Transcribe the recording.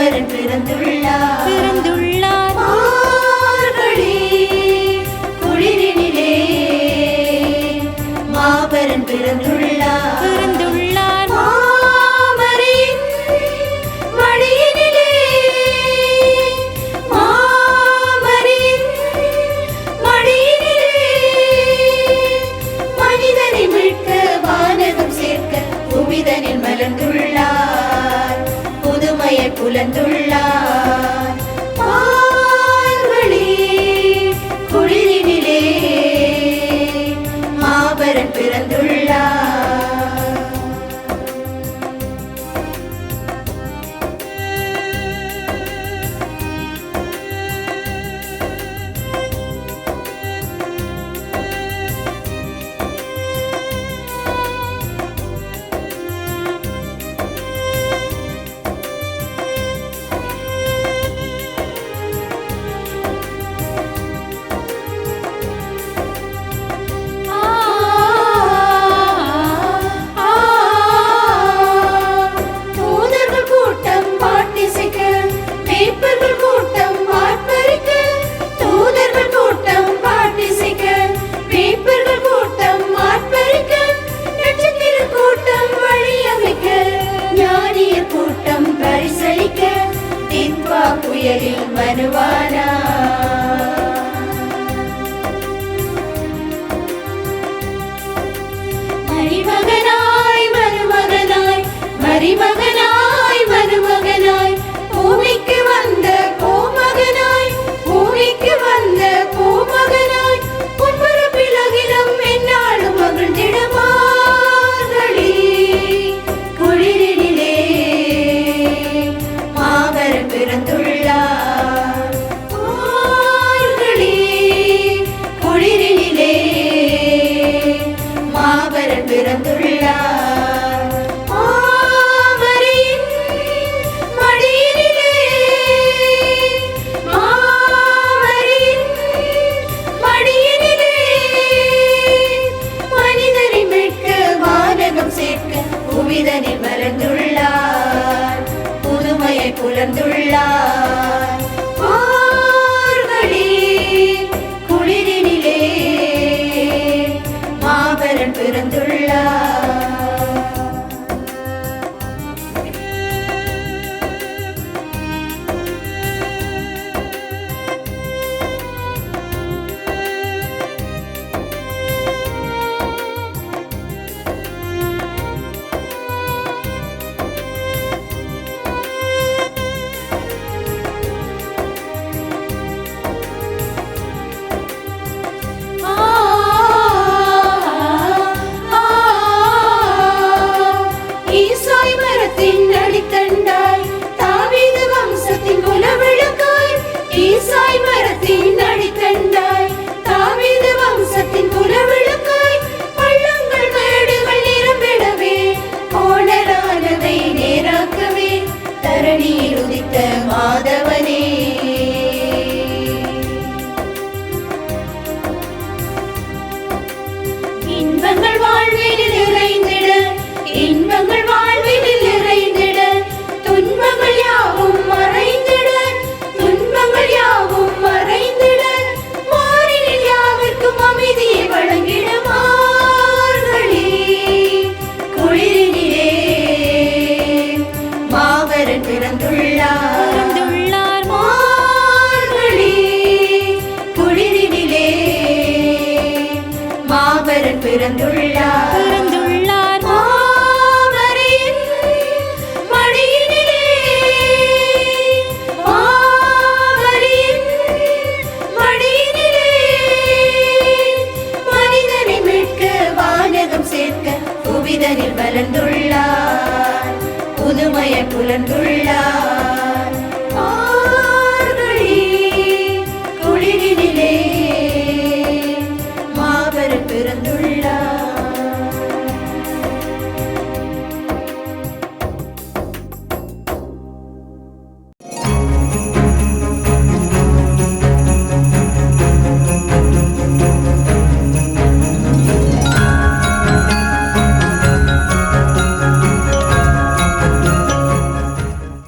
குமரன் பிறந்துள்ளார். பிறந்துள்ளார். பிறந்துள்ளார் பிறந்துள்ளார் சேர்க்க புவிதனில் வளர்ந்துள்ளார். புதுமையை புலந்துள்ளார்